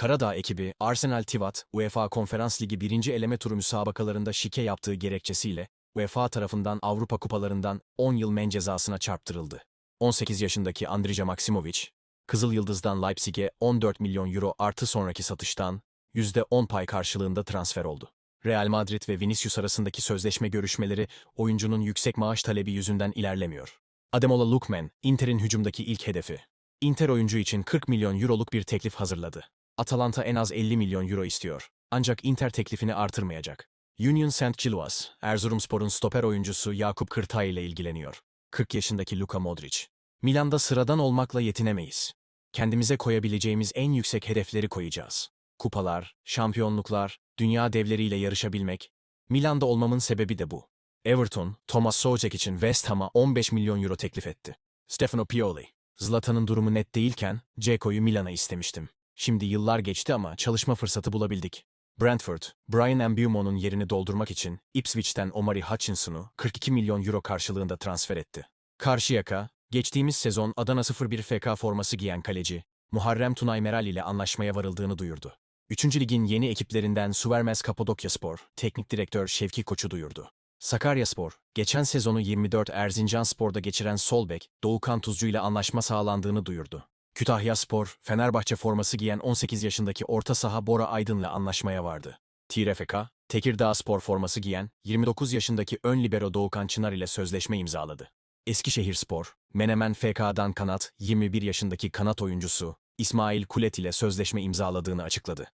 Karadağ ekibi Arsenal Tivat, UEFA Konferans Ligi 1. eleme turu müsabakalarında şike yaptığı gerekçesiyle UEFA tarafından Avrupa kupalarından 10 yıl men cezasına çarptırıldı. 18 yaşındaki Andrija Maksimovic, Kızıl Yıldız'dan Leipzig'e 14 milyon euro artı sonraki satıştan %10 pay karşılığında transfer oldu. Real Madrid ve Vinicius arasındaki sözleşme görüşmeleri oyuncunun yüksek maaş talebi yüzünden ilerlemiyor. Ademola Lookman, Inter'in hücumdaki ilk hedefi. Inter oyuncu için 40 milyon euroluk bir teklif hazırladı. Atalanta en az 50 milyon euro istiyor. Ancak Inter teklifini artırmayacak. Union St. Gilloas, Erzurumspor'un stoper oyuncusu Yakup Kırtay ile ilgileniyor. 40 yaşındaki Luka Modric. Milan'da sıradan olmakla yetinemeyiz. Kendimize koyabileceğimiz en yüksek hedefleri koyacağız. Kupalar, şampiyonluklar, dünya devleriyle yarışabilmek. Milan'da olmamın sebebi de bu. Everton, Thomas Soucek için West Ham'a 15 milyon euro teklif etti. Stefano Pioli, Zlatan'ın durumu net değilken Ceko'yu Milan'a istemiştim. Şimdi yıllar geçti ama çalışma fırsatı bulabildik. Brentford, Brian Mbeumo'nun yerini doldurmak için Ipswich'ten Omari Hutchinson'u 42 milyon euro karşılığında transfer etti. Karşıyaka, geçtiğimiz sezon Adana 01 FK forması giyen kaleci, Muharrem Tunay Meral ile anlaşmaya varıldığını duyurdu. Üçüncü ligin yeni ekiplerinden Suvermes Kapadokyaspor, teknik direktör Şevki Koç'u duyurdu. Sakaryaspor, geçen sezonu 24 Erzincanspor'da geçiren Solbek, Doğukan Tuzcu ile anlaşma sağlandığını duyurdu. Kütahyaspor, Fenerbahçe forması giyen 18 yaşındaki orta saha Bora Aydın'la anlaşmaya vardı. TRFK, Tekirdağ Spor forması giyen 29 yaşındaki ön libero Doğukan Çınar ile sözleşme imzaladı. Eskişehirspor, Menemen FK'dan kanat 21 yaşındaki kanat oyuncusu İsmail Kulet ile sözleşme imzaladığını açıkladı.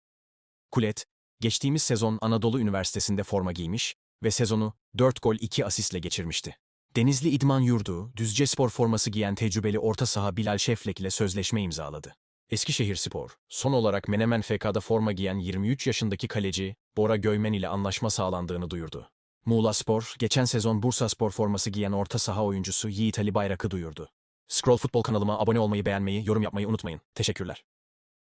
Kulet, geçtiğimiz sezon Anadolu Üniversitesi'nde forma giymiş ve sezonu 4 gol 2 asistle geçirmişti. Denizli İdman Yurdu, Düzce Spor forması giyen tecrübeli orta saha Bilal Şeflek ile sözleşme imzaladı. Eskişehirspor, son olarak Menemen FK'da forma giyen 23 yaşındaki kaleci Bora Göymen ile anlaşma sağlandığını duyurdu. Muğla Spor, geçen sezon Bursa Spor forması giyen orta saha oyuncusu Yiğit Ali Bayrak'ı duyurdu. Scroll Futbol kanalıma abone olmayı, beğenmeyi, yorum yapmayı unutmayın. Teşekkürler.